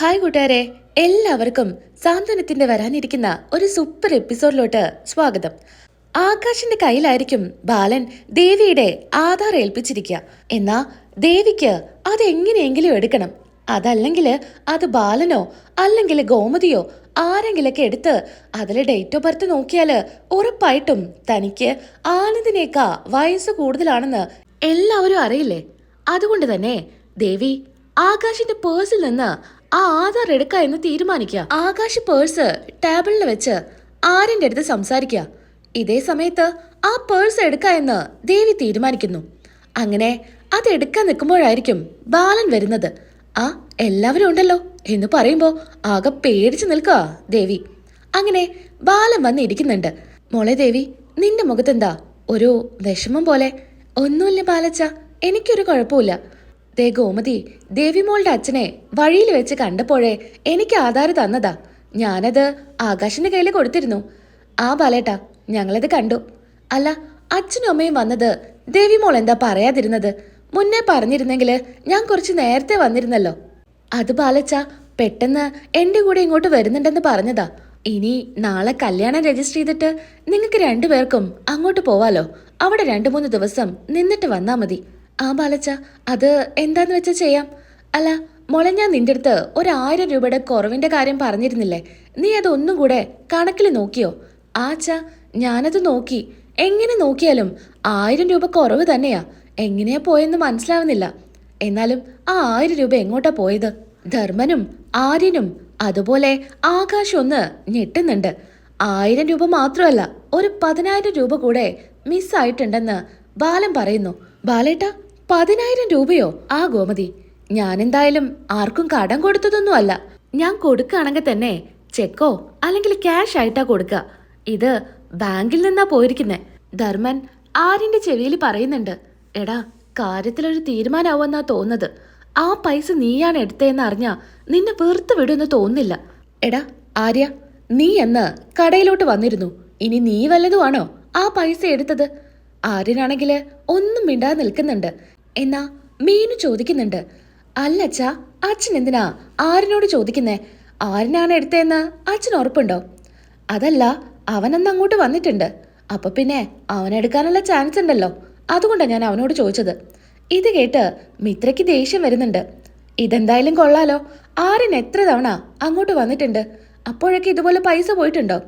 Hi കൂട്ടുകാരെ എല്ലാവർക്കും സാന്ത്വനത്തിന്റെ വരാനിരിക്കുന്ന ഒരു സൂപ്പർ എപ്പിസോഡിലോട്ട് സ്വാഗതം. ആകാശിന്റെ കയ്യിലായിരിക്കും ബാലൻ ദേവിയുടെ ആധാർ ഏൽപ്പിച്ചിരിക്കുക. എന്നാ ദേവിക്ക് അതെങ്ങനെയെങ്കിലും എടുക്കണം. അതല്ലെങ്കിൽ അത് ബാലനോ അല്ലെങ്കിൽ ഗോമതിയോ ആരെങ്കിലൊക്കെ എടുത്ത് അതിലെ ഡേറ്റ് ഓഫ് ബർത്ത് നോക്കിയാൽ ഉറപ്പായിട്ടും തനിക്ക് ആനന്ദിനേക്കാ വയസ്സ് കൂടുതലാണെന്ന് എല്ലാവരും അറിയില്ലേ? അതുകൊണ്ട് തന്നെ ദേവി ആകാശിന്റെ പേഴ്സിൽ നിന്ന് ആ ആധാർ എടുക്ക എന്ന് തീരുമാനിക്കുക. ആകാശ് പേഴ്സ് ടേബിളിൽ വെച്ച് ആര്യന്റെ അടുത്ത് സംസാരിക്കുക. ഇതേ സമയത്ത് ആ പേഴ്സ് എടുക്ക എന്ന് ദേവി തീരുമാനിക്കുന്നു. അങ്ങനെ അത് എടുക്കാൻ നിൽക്കുമ്പോഴായിരിക്കും ബാലൻ വരുന്നത്. ആ എല്ലാവരും ഉണ്ടല്ലോ എന്ന് പറയുമ്പോ ആകെ പേടിച്ചു നിൽക്കുക ദേവി. അങ്ങനെ ബാലൻ വന്ന് ഇരിക്കുന്നുണ്ട് മോളെ ദേവി നിന്റെ മുഖത്തെന്താ? ഒരു വിഷമം പോലെ. ഒന്നുമില്ല ബാലച്ച എനിക്കൊരു കുഴപ്പമില്ല. ദേ ഗോമതി ദേവിമോളുടെ അച്ഛനെ വഴിയിൽ വെച്ച് കണ്ടപ്പോഴേ എനിക്ക് ആധാർ തന്നതാ. ഞാനത് ആകാശിന്റെ കയ്യിൽ കൊടുത്തിരുന്നു. ആ ബാലേട്ടാ ഞങ്ങളത് കണ്ടു. അല്ല അച്ഛനും അമ്മയും വന്നത് ദേവിമോൾ എന്താ പറയാതിരുന്നത്? മുന്നേ പറഞ്ഞിരുന്നെങ്കിൽ ഞാൻ കുറച്ച് നേരത്തെ വന്നിരുന്നല്ലോ. അത് ബാലച്ച പെട്ടെന്ന് എന്റെ കൂടെ ഇങ്ങോട്ട് വരുന്നുണ്ടെന്ന് പറഞ്ഞതാ. ഇനി നാളെ കല്യാണം രജിസ്റ്റർ ചെയ്തിട്ട് നിങ്ങൾക്ക് രണ്ടുപേർക്കും അങ്ങോട്ട് പോവാലോ. അവിടെ രണ്ടു മൂന്ന് ദിവസം നിന്നിട്ട് വന്നാ മതി. ആ ബാലച്ച അത് എന്താന്ന് വെച്ചാ ചെയ്യാം? അല്ല മോളെ ഞാൻ നിന്റെ അടുത്ത് ഒരു ആയിരം രൂപയുടെ കുറവിന്റെ കാര്യം പറഞ്ഞിരുന്നില്ലേ? നീ അതൊന്നും കൂടെ കണക്കിൽ നോക്കിയോ? ആച്ച ഞാനത് നോക്കി. എങ്ങനെ നോക്കിയാലും ആയിരം രൂപ കുറവ് തന്നെയാ. എങ്ങനെയാ പോയെന്ന് മനസ്സിലാവുന്നില്ല. എന്നാലും ആ ആയിരം രൂപ എങ്ങോട്ടാ പോയത്? ധർമ്മനും ആര്യനും അതുപോലെ ആകാശം ഒന്ന് ഞെട്ടുന്നുണ്ട്. ആയിരം രൂപ മാത്രമല്ല ഒരു പതിനായിരം രൂപ കൂടെ മിസ്സായിട്ടുണ്ടെന്ന് ബാലൻ പറയുന്നു. ബാലേട്ട പതിനായിരം രൂപയോ? ആ ഗോമതി ഞാൻ എന്തായാലും ആർക്കും കടം കൊടുത്തതൊന്നും അല്ല ഞാൻ കൊടുക്കുകയാണെങ്കിൽ തന്നെ ചെക്കോ അല്ലെങ്കിൽ ക്യാഷ് ആയിട്ടാ കൊടുക്കുക. ഇത് ബാങ്കിൽ നിന്നാ പോയിരിക്കുന്നേ. ധർമ്മൻ ആരിന്റെ ചെവിയിൽ പറയുന്നുണ്ട്. എടാ കാര്യത്തിലൊരു തീരുമാനമാവുമെന്നാ തോന്നുന്നത്. ആ പൈസ നീയാണ് എടുത്തതെന്ന് അറിഞ്ഞാ നിന്നെ വെറുത്ത് വിടുമെന്ന് തോന്നില്ല എടാ ആര്യ നീ എന്ന് കടയിലോട്ട് വന്നിരുന്നു. ഇനി നീ വല്ലതുമാണോ ആ പൈസ എടുത്തത്? ആര്യനാണെങ്കിൽ ഒന്നും മിണ്ടാതെ നിൽക്കുന്നുണ്ട്. എന്നാ മീനു ചോദിക്കുന്നുണ്ട്. അല്ല അല്ലച്ചാ അച്ഛൻ എന്തിനാ ആരിനോട് ചോദിക്കുന്നേ? ആരിനാണ് എടുത്തതെന്ന് അച്ഛൻ ഉറപ്പുണ്ടോ? അതല്ല അവനന്ന് അങ്ങോട്ട് വന്നിട്ടുണ്ട്. അപ്പൊ പിന്നെ അവനെടുക്കാനുള്ള ചാൻസ് ഉണ്ടല്ലോ. അതുകൊണ്ടാണ് ഞാൻ അവനോട് ചോദിച്ചത്. ഇത് കേട്ട് മിത്രയ്ക്ക് ദേഷ്യം വരുന്നുണ്ട്. ഇതെന്തായാലും കൊള്ളാലോ. ആരൻ എത്ര തവണ അങ്ങോട്ട് വന്നിട്ടുണ്ട്? അപ്പോഴൊക്കെ ഇതുപോലെ പൈസ പോയിട്ടുണ്ടോ?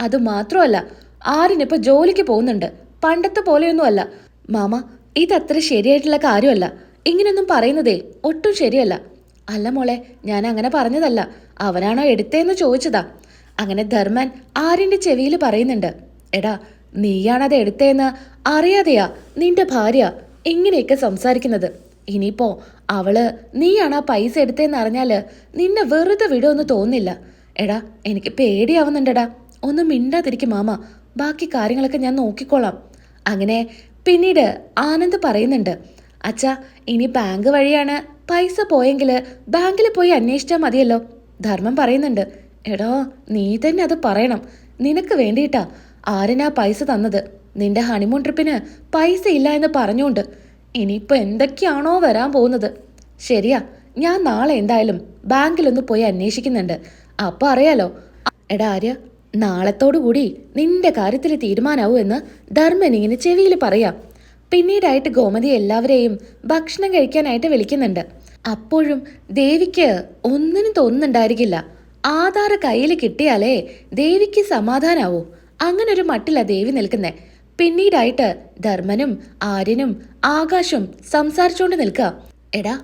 അത് മാത്രമല്ല ആര്യനിപ്പോ ജോലിക്ക് പോകുന്നുണ്ട്. പണ്ടത്തെ പോലെയൊന്നുമല്ല. മാമ ഇതത്ര ശരിയായിട്ടുള്ള കാര്യമല്ല. ഇങ്ങനെയൊന്നും പറയുന്നതേ ഒട്ടും ശരിയല്ല. അല്ല മോളെ ഞാൻ അങ്ങനെ പറഞ്ഞതല്ല. അവനാണോ എടുത്തേന്ന് ചോദിച്ചതാ. അങ്ങനെ ധർമ്മൻ ആര്യന്റെ ചെവിയിൽ പറയുന്നുണ്ട്. എടാ നീയാണത് എടുത്തേന്ന് അറിയാതെയാ നിന്റെ ഭാര്യ ഇങ്ങനെയൊക്കെ സംസാരിക്കുന്നത്. ഇനിയിപ്പോ അവൾ നീയാണ് ആ പൈസ എടുത്തേന്ന് നിന്നെ വെറുതെ വിടുമെന്ന് തോന്നില്ല എടാ എനിക്ക് പേടിയാവുന്നുണ്ടടാ. ഒന്ന് മിണ്ടാതിരിക്കും മാമ. ബാക്കി കാര്യങ്ങളൊക്കെ ഞാൻ നോക്കിക്കോളാം. അങ്ങനെ പിന്നീട് ആനന്ദ് പറയുന്നുണ്ട് അച്ഛാ ഇനി ബാങ്ക് വഴിയാണ്. പൈസ പോയെങ്കിൽ ബാങ്കിൽ പോയി അന്വേഷിച്ചാൽ മതിയല്ലോ. ധർമ്മം പറയുന്നുണ്ട് എടോ നീ തന്നെ അത് പറയണം. നിനക്ക് വേണ്ടിയിട്ടാ ആരനാ പൈസ തന്നത്? നിന്റെ ഹണിമൂൺ ട്രിപ്പിന് പൈസ ഇല്ല എന്ന് പറഞ്ഞുകൊണ്ട്. ഇനിയിപ്പോൾ എന്തൊക്കെയാണോ വരാൻ പോകുന്നത്? ശരിയാ ഞാൻ നാളെ എന്തായാലും ബാങ്കിലൊന്ന് പോയി അന്വേഷിക്കുന്നുണ്ട്. അപ്പോൾ അറിയാലോ. എടാ ആര്യ നാളത്തോടു കൂടി നിന്റെ കാര്യത്തിൽ തീരുമാനാവൂ എന്ന് ധർമ്മൻ ഇങ്ങനെ ചെവിയിൽ പറയാം. പിന്നീടായിട്ട് ഗോമതി എല്ലാവരെയും ഭക്ഷണം കഴിക്കാനായിട്ട് വിളിക്കുന്നുണ്ട്. അപ്പോഴും ദേവിക്ക് ഒന്നിനും തോന്നുന്നുണ്ടായിരിക്കില്ല. ആധാർ കയ്യിൽ കിട്ടിയാലേ ദേവിക്ക് സമാധാനാവൂ. അങ്ങനെ ഒരു മട്ടില്ല ദേവി നിൽക്കുന്നേ. പിന്നീടായിട്ട് ധർമ്മനും ആര്യനും ആകാശും സംസാരിച്ചുകൊണ്ട് നിൽക്കുക എടാ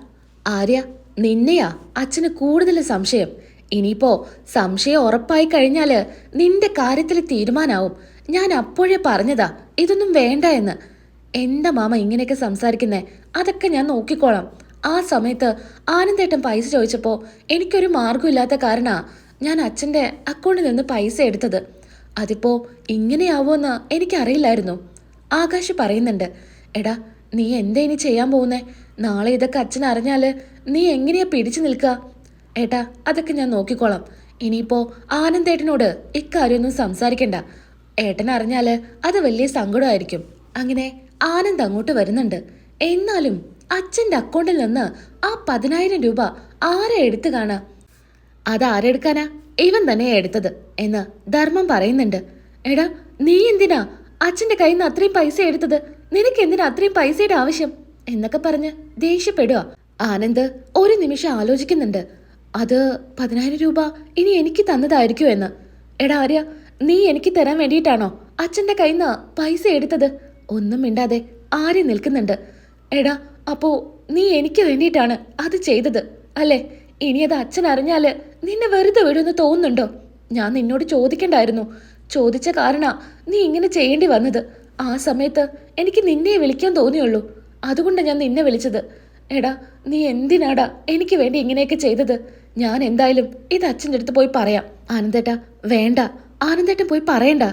ആര്യ നിന്നെയാ അച്ഛന് കൂടുതൽ സംശയം. ഇനിയിപ്പോ സംശയം ഉറപ്പായി കഴിഞ്ഞാൽ നിന്റെ കാര്യത്തിൽ തീരുമാനാവും. ഞാൻ അപ്പോഴേ പറഞ്ഞതാ ഇതൊന്നും വേണ്ട എന്ന്. എന്താ മാമ ഇങ്ങനെയൊക്കെ സംസാരിക്കുന്നേ? അതൊക്കെ ഞാൻ നോക്കിക്കോളാം. ആ സമയത്ത് ആനന്ദേട്ടൻ പൈസ ചോദിച്ചപ്പോൾ എനിക്കൊരു മാർഗമില്ലാത്ത കാരണാ ഞാൻ അച്ഛന്റെ അക്കൗണ്ടിൽ നിന്ന് പൈസ എടുത്തത്. അതിപ്പോ ഇങ്ങനെയാവുമെന്ന് എനിക്കറിയില്ലായിരുന്നു. ആകാശ് പറയുന്നുണ്ട് എടാ നീ എന്താ ഇനി ചെയ്യാൻ പോകുന്നേ? നാളെ ഇതൊക്കെ അച്ഛൻ അറിഞ്ഞാൽ നീ എങ്ങനെയാ പിടിച്ചു നിൽക്കുക? ഏട്ടാ അതൊക്കെ ഞാൻ നോക്കിക്കോളാം. ഇനിയിപ്പോ ആനന്ദേട്ടനോട് ഇക്കാര്യമൊന്നും സംസാരിക്കണ്ട. ഏട്ടൻ അറിഞ്ഞാൽ അത് വലിയ സങ്കടമായിരിക്കും. അങ്ങനെ ആനന്ദ് അങ്ങോട്ട് വരുന്നുണ്ട്. എന്നാലും അച്ഛന്റെ അക്കൗണ്ടിൽ നിന്ന് ആ പതിനായിരം രൂപ ആരെ എടുത്തു കാണാ? അത് ആരെടുക്കാനാ ഇവൻ തന്നെ എടുത്തത് എന്ന് ധർമ്മം പറയുന്നുണ്ട്. എടാ നീ എന്തിനാ അച്ഛന്റെ കയ്യിൽ നിന്ന് അത്രയും പൈസ എടുത്തത്? നിനക്ക് എന്തിനാ അത്രയും പൈസയുടെ ആവശ്യം? എന്നൊക്കെ പറഞ്ഞ് ദേഷ്യപ്പെടുക ആനന്ദ് ഒരു നിമിഷം ആലോചിക്കുന്നുണ്ട്. അത് പതിനായിരം രൂപ ഇനി എനിക്ക് തന്നതായിരിക്കും എന്ന്. എടാ ആര്യ നീ എനിക്ക് തരാൻ വേണ്ടിയിട്ടാണോ അച്ഛന്റെ കയ്യിൽ നിന്ന് പൈസ എടുത്തത്? ഒന്നും മിണ്ടാതെ ആര്യ നിൽക്കുന്നുണ്ട്. എടാ അപ്പോ നീ എനിക്ക് വേണ്ടിയിട്ടാണ് അത് ചെയ്തത് അല്ലേ? ഇനി അത് അച്ഛൻ അറിഞ്ഞാൽ നിന്നെ വെറുതെ വിടുമെന്ന് തോന്നുന്നുണ്ടോ? ഞാൻ നിന്നോട് ചോദിക്കണ്ടായിരുന്നു. ചോദിച്ച കാരണ നീ ഇങ്ങനെ ചെയ്യേണ്ടി വന്നത്. ആ സമയത്ത് എനിക്ക് നിന്നെ വിളിക്കാൻ തോന്നിയുള്ളൂ. അതുകൊണ്ട് ഞാൻ നിന്നെ വിളിച്ചത്. എടാ നീ എന്തിനാടാ എനിക്ക് വേണ്ടി ഇങ്ങനെയൊക്കെ ചെയ്തത്? ഞാൻ എന്തായാലും ഇത് അച്ഛന്റെ അടുത്ത് പോയി പറയാം. ആനന്ദേട്ടാ വേണ്ട. ആനന്ദേട്ടൻ പോയി പറയണ്ട.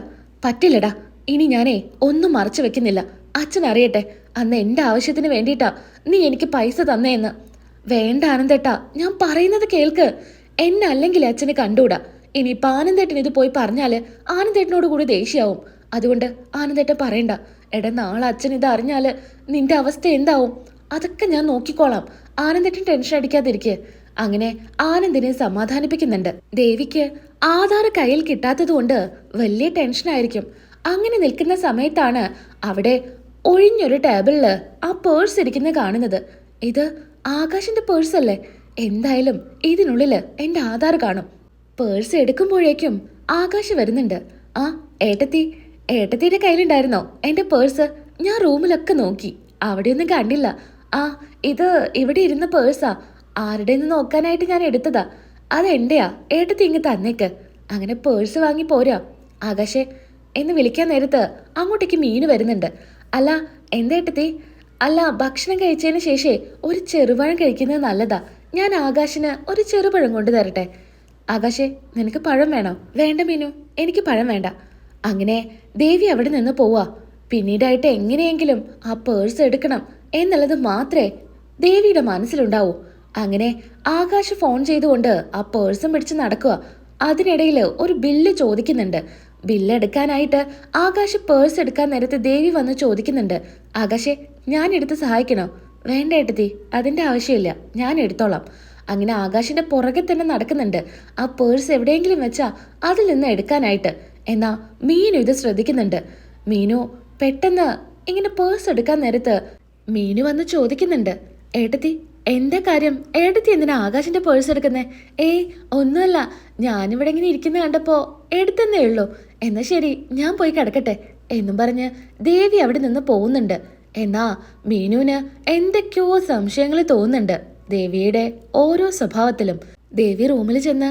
പറ്റില്ലടാ. ഇനി ഞാനേ ഒന്നും മറച്ചു വെക്കുന്നില്ല. അച്ഛൻ അറിയട്ടെ. അന്ന് എന്റെ ആവശ്യത്തിന് വേണ്ടിയിട്ടാ നീ എനിക്ക് പൈസ തന്നേന്ന്. വേണ്ട ആനന്ദേട്ടാ ഞാൻ പറയുന്നത് കേൾക്ക്. എന്നെ അല്ലെങ്കിൽ അച്ഛന് കണ്ടുകൂടാ. ഇനിയിപ്പൊ ആനന്ദേട്ടൻ ഇത് പോയി പറഞ്ഞാൽ ആനന്ദേട്ടനോട് കൂടി ദേഷ്യാവും അതുകൊണ്ട് ആനന്ദേട്ടൻ പറയണ്ട. എടാ നാളെ അച്ഛൻ ഇത് അറിഞ്ഞാൽ നിന്റെ അവസ്ഥ എന്താവും? അതൊക്കെ ഞാൻ നോക്കിക്കോളാം. ആനന്ദേട്ടൻ ടെൻഷൻ അടിക്കാതിരിക്കെ. അങ്ങനെ ആനന്ദിനെ സമാധാനിപ്പിക്കുന്നുണ്ട്. ദേവിക്ക് ആധാർ കയ്യിൽ കിട്ടാത്തതുകൊണ്ട് വലിയ ടെൻഷനായിരിക്കും അങ്ങനെ നിൽക്കുന്ന സമയത്താണ് അവിടെ ഒഴിഞ്ഞൊരു ടേബിളിൽ ആ പേഴ്സ് ഇരിക്കുന്നത് കാണുന്നത്. ഇത് ആകാശിന്റെ പേഴ്സ് അല്ലേ? എന്തായാലും ഇതിനുള്ളിൽ എന്റെ ആധാർ കാണും. പേഴ്സ് എടുക്കുമ്പോഴേക്കും ആകാശ് വരുന്നുണ്ട്. ആ ഏട്ടത്തി ഏട്ടത്തിയുടെ കയ്യിലുണ്ടായിരുന്നോ? എന്റെ പേഴ്സ് ഞാൻ റൂമിലൊക്കെ നോക്കി. അവിടെയൊന്നും കണ്ടില്ല. ആ ഇത് ഇവിടെ ഇരുന്ന പേഴ്സാ ആരുടെ നിന്ന് നോക്കാനായിട്ട് ഞാൻ എടുത്തതാ? അതെന്റെയാ ഏട്ടത്തി ഇങ്ങ് തന്നേക്ക്. അങ്ങനെ പേഴ്സ് വാങ്ങി പോരാ. ആകാശേ എന്ന് വിളിക്കാൻ നേരത്ത് അങ്ങോട്ടേക്ക് മീന് വരുന്നുണ്ട്. അല്ല എന്തേട്ടത്തി അല്ല ഭക്ഷണം കഴിച്ചതിന് ശേഷേ ഒരു ചെറുപഴം കഴിക്കുന്നത് നല്ലതാ. ഞാൻ ആകാശിന് ഒരു ചെറുപഴം കൊണ്ടു തരട്ടെ. ആകാശേ നിനക്ക് പഴം വേണോ? വേണ്ട മീനു എനിക്ക് പഴം വേണ്ട. അങ്ങനെ ദേവി അവിടെ നിന്ന് പോവാ. പിന്നീടായിട്ട് എങ്ങനെയെങ്കിലും ആ പേഴ്സ് എടുക്കണം എന്നുള്ളത് മാത്രമേ ദേവിയുടെ മനസ്സിലുണ്ടാവൂ. അങ്ങനെ ആകാശ് ഫോൺ ചെയ്തുകൊണ്ട് ആ പേഴ്സും പിടിച്ച് നടക്കുക അതിനിടയിൽ ഒരു ബില്ല് ചോദിക്കുന്നുണ്ട്. ബില്ല് എടുക്കാനായിട്ട് ആകാശ് പേഴ്സ് എടുക്കാൻ നേരത്തെ ദേവി വന്ന് ചോദിക്കുന്നുണ്ട്. ആകാശെ ഞാൻ എടുത്ത് സഹായിക്കണോ? വേണ്ട ഏട്ടത്തി അതിന്റെ ആവശ്യമില്ല. ഞാൻ എടുത്തോളാം. അങ്ങനെ ആകാശിന്റെ പുറകെ തന്നെ നടക്കുന്നുണ്ട്. ആ പേഴ്സ് എവിടെയെങ്കിലും വെച്ചാ അതിൽ നിന്ന് എടുക്കാനായിട്ട്. എന്നാ മീനു ഇത് ശ്രദ്ധിക്കുന്നുണ്ട്. മീനു പെട്ടെന്ന് ഇങ്ങനെ പേഴ്സ് എടുക്കാൻ നേരത്ത് മീനു വന്ന് ചോദിക്കുന്നുണ്ട്. ഏട്ടത്തി എന്താ കാര്യം? ഏടത്തി എന്തിനാ ആകാശിന്റെ പേഴ്സ് എടുക്കുന്നേ? ഏയ് ഒന്നുമല്ല. ഞാനിവിടെ ഇങ്ങനെ ഇരിക്കുന്ന കണ്ടപ്പോ എടുത്തെന്നേ ഉള്ളൂ. എന്നാ ശരി ഞാൻ പോയി കിടക്കട്ടെ. എന്നും പറഞ്ഞ് ദേവി അവിടെ നിന്ന് പോകുന്നുണ്ട്. എന്നാ മീനുവിന് എന്തൊക്കെയോ സംശയങ്ങൾ തോന്നുന്നുണ്ട് ദേവിയുടെ ഓരോ സ്വഭാവത്തിലും. ദേവി റൂമിൽ ചെന്ന്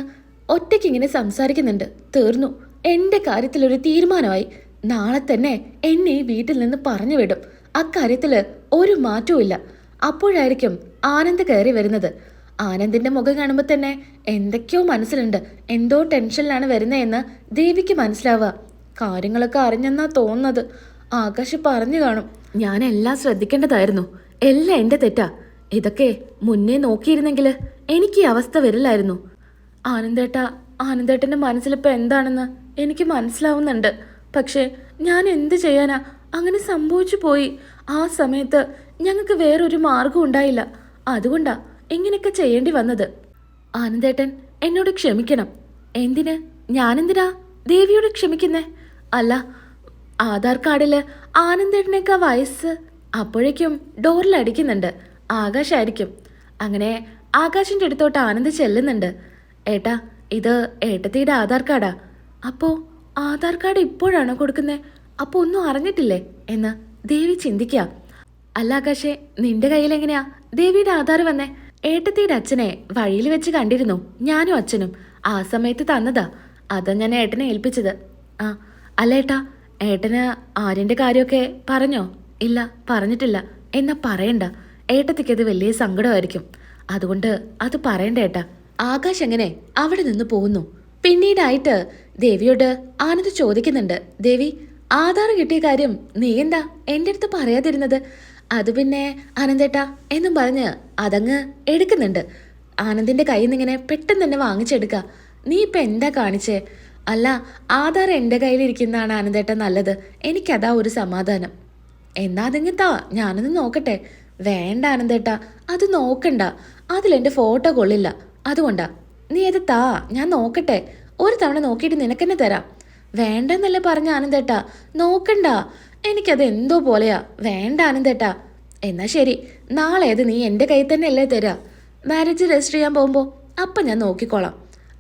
ഒറ്റയ്ക്ക് ഇങ്ങനെ സംസാരിക്കുന്നുണ്ട്. തീർന്നു. എന്റെ കാര്യത്തിൽ ഒരു തീരുമാനമായി. നാളെ തന്നെ എന്നെ വീട്ടിൽ നിന്ന് പറഞ്ഞു വിടും അക്കാര്യത്തിൽ ഒരു മാറ്റവും അപ്പോഴായിരിക്കും ആനന്ദ് കയറി വരുന്നത്. ആനന്ദിന്റെ മുഖം കാണുമ്പോൾ തന്നെ എന്തൊക്കെയോ മനസ്സിലുണ്ട്. എന്തോ ടെൻഷനിലാണ് വരുന്നതെന്ന് ദേവിക്ക് മനസ്സിലാവുക. കാര്യങ്ങളൊക്കെ അറിഞ്ഞെന്നാ തോന്നുന്നത്. ആകാശ് പറഞ്ഞു കാണും ഞാൻ എല്ലാം ശ്രദ്ധിക്കേണ്ടതായിരുന്നു. എല്ലാം എന്റെ തെറ്റാ. ഇതൊക്കെ മുന്നേ നോക്കിയിരുന്നെങ്കിൽ എനിക്ക് ഈ അവസ്ഥ വരില്ലായിരുന്നു. ആനന്ദേട്ട ആനന്ദേട്ടന്റെ മനസ്സിലിപ്പോ എന്താണെന്ന് എനിക്ക് മനസ്സിലാവുന്നുണ്ട്. പക്ഷേ ഞാൻ എന്ത് ചെയ്യാനാ? അങ്ങനെ സംഭവിച്ചു പോയി. ആ സമയത്ത് ഞങ്ങൾക്ക് വേറൊരു മാർഗം ഉണ്ടായില്ല. അതുകൊണ്ടാ ഇങ്ങനെയൊക്കെ ചെയ്യേണ്ടി വന്നത്. ആനന്ദേട്ടൻ എന്നോട് ക്ഷമിക്കണം. എന്തിന്? ഞാനെന്തിനാ ദേവിയോട് ക്ഷമിക്കുന്നേ? അല്ല ആധാർ കാർഡിൽ ആനന്ദേട്ടനേക്കാ വയസ്സ് അപ്പോഴേക്കും ഡോറിൽ അടിക്കുന്നുണ്ട്. ആകാശായിരിക്കും. അങ്ങനെ ആകാശിന്റെ അടുത്തോട്ട് ആനന്ദ് ചെല്ലുന്നുണ്ട്. ഏട്ടാ ഇത് ഏട്ടത്തിയുടെ ആധാർ കാർഡാ. അപ്പോ ആധാർ കാർഡ് ഇപ്പോഴാണോ കൊടുക്കുന്നത് അപ്പോൾ ഒന്നും അറിഞ്ഞിട്ടില്ലേ? എന്ന് ദേവി ചിന്തിക്കാം. അല്ല ആകാശേ നിന്റെ കയ്യിൽ എങ്ങനെയാ ദേവിയുടെ ആധാർ വന്നേ. ഏട്ടത്തിയുടെ അച്ഛനെ വഴിയിൽ വെച്ച് കണ്ടിരുന്നു. ഞാനും അച്ഛനും. ആ സമയത്ത് തന്നതാ. അതാ ഞാൻ ഏട്ടനെ ഏൽപ്പിച്ചത്. ആ അല്ല ഏട്ടാ ഏട്ടന് ആര്യന്റെ കാര്യമൊക്കെ പറഞ്ഞോ? ഇല്ല പറഞ്ഞിട്ടില്ല. എന്നാ പറയണ്ട. ഏട്ടത്തിക്ക് അത് വലിയ സങ്കടമായിരിക്കും. അതുകൊണ്ട് അത് പറയണ്ട ഏട്ടാ. ആകാശ് എങ്ങനെ അവിടെ നിന്ന് പോകുന്നു? പിന്നീടായിട്ട് ദേവിയോട് ആനന്ദ് ചോദിക്കുന്നുണ്ട്. ദേവി ആധാർ കിട്ടിയ കാര്യം നീ എന്താ എന്റെ അടുത്ത് പറയാതിരുന്നത്? അത് പിന്നെ ആനന്ദേട്ടാ എന്നും പറഞ്ഞ് അതങ്ങ് എടുക്കുന്നുണ്ട്. ആനന്ദിന്റെ കയ്യിൽ നിന്ന് ഇങ്ങനെ പെട്ടെന്ന് തന്നെ വാങ്ങിച്ചെടുക്ക. നീ ഇപ്പൊ എന്താ കാണിച്ചേ? അല്ല ആധാർ എന്റെ കയ്യിലിരിക്കുന്നതാണ് ആനന്ദേട്ട നല്ലത്. എനിക്കതാ ഒരു സമാധാനം. എന്നാ അതിങ്ങ് താ ഞാനൊന്ന് നോക്കട്ടെ. വേണ്ട ആനന്ദേട്ട അത് നോക്കണ്ട. അതിലെന്റെ ഫോട്ടോ കൊള്ളില്ല. അതുകൊണ്ടാ നീ അത് താ ഞാൻ നോക്കട്ടെ. ഒരു തവണ നോക്കിയിട്ട് നിനക്കെന്നെ തരാം. വേണ്ടെന്നല്ലേ പറഞ്ഞ ആനന്ദേട്ട. നോക്കണ്ട. എനിക്കത് എന്തോ പോലെയാ. വേണ്ട ആനന്ദേട്ടാ എന്നാ ശരി. നാളെ അത് നീ എന്റെ കയ്യിൽ തന്നെ അല്ലേ തരാ. മാരേജ് രജിസ്റ്റർ ചെയ്യാൻ പോകുമ്പോൾ അപ്പം ഞാൻ നോക്കിക്കോളാം.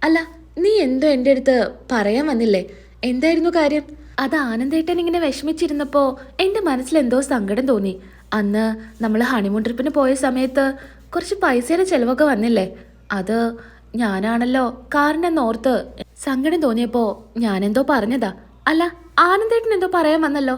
അല്ല നീ എന്തോ എന്റെ അടുത്ത് പറയാൻ വന്നില്ലേ? എന്തായിരുന്നു കാര്യം? അത് ആനന്ദേട്ടൻ ഇങ്ങനെ വിഷമിച്ചിരുന്നപ്പോൾ എന്റെ മനസ്സിൽ എന്തോ സങ്കടം തോന്നി. അന്ന് നമ്മൾ ഹണിമൂൺ ട്രിപ്പിന് പോയ സമയത്ത് കുറച്ച് പൈസയുടെ ചിലവൊക്കെ വന്നില്ലേ? അത് ഞാനാണല്ലോ കാറിനെന്നോർത്ത് സങ്കടം തോന്നിയപ്പോൾ ഞാനെന്തോ പറഞ്ഞതാ. അല്ല ആനന്ദേട്ടൻ എന്തോ പറയാൻ വന്നല്ലോ?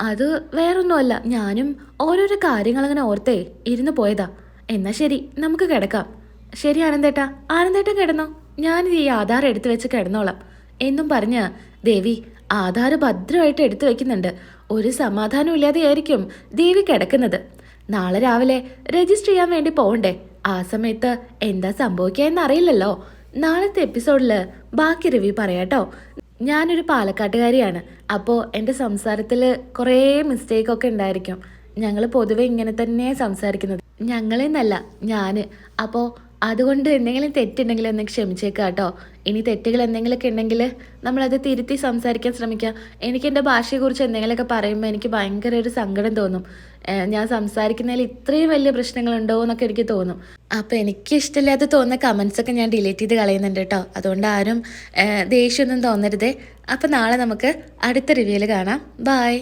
അത് വേറൊന്നുമല്ല ഞാനും ഓരോരോ കാര്യങ്ങളങ്ങനെ ഓർത്തേ ഇരുന്ന് പോയതാ. എന്നാ ശരി നമുക്ക് കിടക്കാം. ശരി ആനന്ദേട്ടാ. ആനന്ദേട്ടൻ കിടന്നോ? ഞാനിത് ഈ ആധാർ എടുത്തു വെച്ച് കിടന്നോളാം. എന്നും പറഞ്ഞ് ദേവി ആധാർ ഭദ്രമായിട്ട് എടുത്തു വെക്കുന്നുണ്ട്. ഒരു സമാധാനം ഇല്ലാതെയായിരിക്കും ദേവി കിടക്കുന്നത്. നാളെ രാവിലെ രജിസ്റ്റർ ചെയ്യാൻ വേണ്ടി പോകണ്ടേ ആ സമയത്ത് എന്താ സംഭവിക്കുക അറിയില്ലല്ലോ നാളത്തെ എപ്പിസോഡിൽ ബാക്കി റിവ്യൂ പറയാട്ടോ. ഞാനൊരു പാലക്കാട്ടുകാരിയാണ്. അപ്പോൾ എന്റെ സംസാരത്തിൽ കുറേ മിസ്റ്റേക്കൊക്കെ ഉണ്ടായിരിക്കും. ഞങ്ങൾ പൊതുവെ ഇങ്ങനെ തന്നെ സംസാരിക്കുന്നത്. ഞങ്ങളെന്നല്ല ഞാൻ അപ്പോൾ അതുകൊണ്ട് എന്തെങ്കിലും തെറ്റുണ്ടെങ്കിൽ ഒന്ന് ക്ഷമിച്ചേക്കാം കേട്ടോ. ഇനി തെറ്റുകൾ എന്തെങ്കിലുമൊക്കെ ഉണ്ടെങ്കിൽ നമ്മളത് തിരുത്തി സംസാരിക്കാൻ ശ്രമിക്കാം. എനിക്ക് എന്റെ ഭാഷയെക്കുറിച്ച് എന്തെങ്കിലുമൊക്കെ പറയുമ്പോൾ എനിക്ക് ഭയങ്കര ഒരു സങ്കടം തോന്നും. ഞാൻ സംസാരിക്കുന്നതിൽ ഇത്രയും വലിയ പ്രശ്നങ്ങളുണ്ടോ എന്നൊക്കെ എനിക്ക് തോന്നും. അപ്പോൾ എനിക്ക് ഇഷ്ടമില്ലാത്ത തോന്നുന്ന കമൻസ് ഒക്കെ ഞാൻ ഡിലീറ്റ് ചെയ്ത് കളയുന്നുണ്ട് കേട്ടോ. അതുകൊണ്ട് ആരും ദേഷ്യമൊന്നും തോന്നരുതേ. അപ്പോൾ നാളെ നമുക്ക് അടുത്ത റിവ്യൂവിൽ കാണാം. ബായ്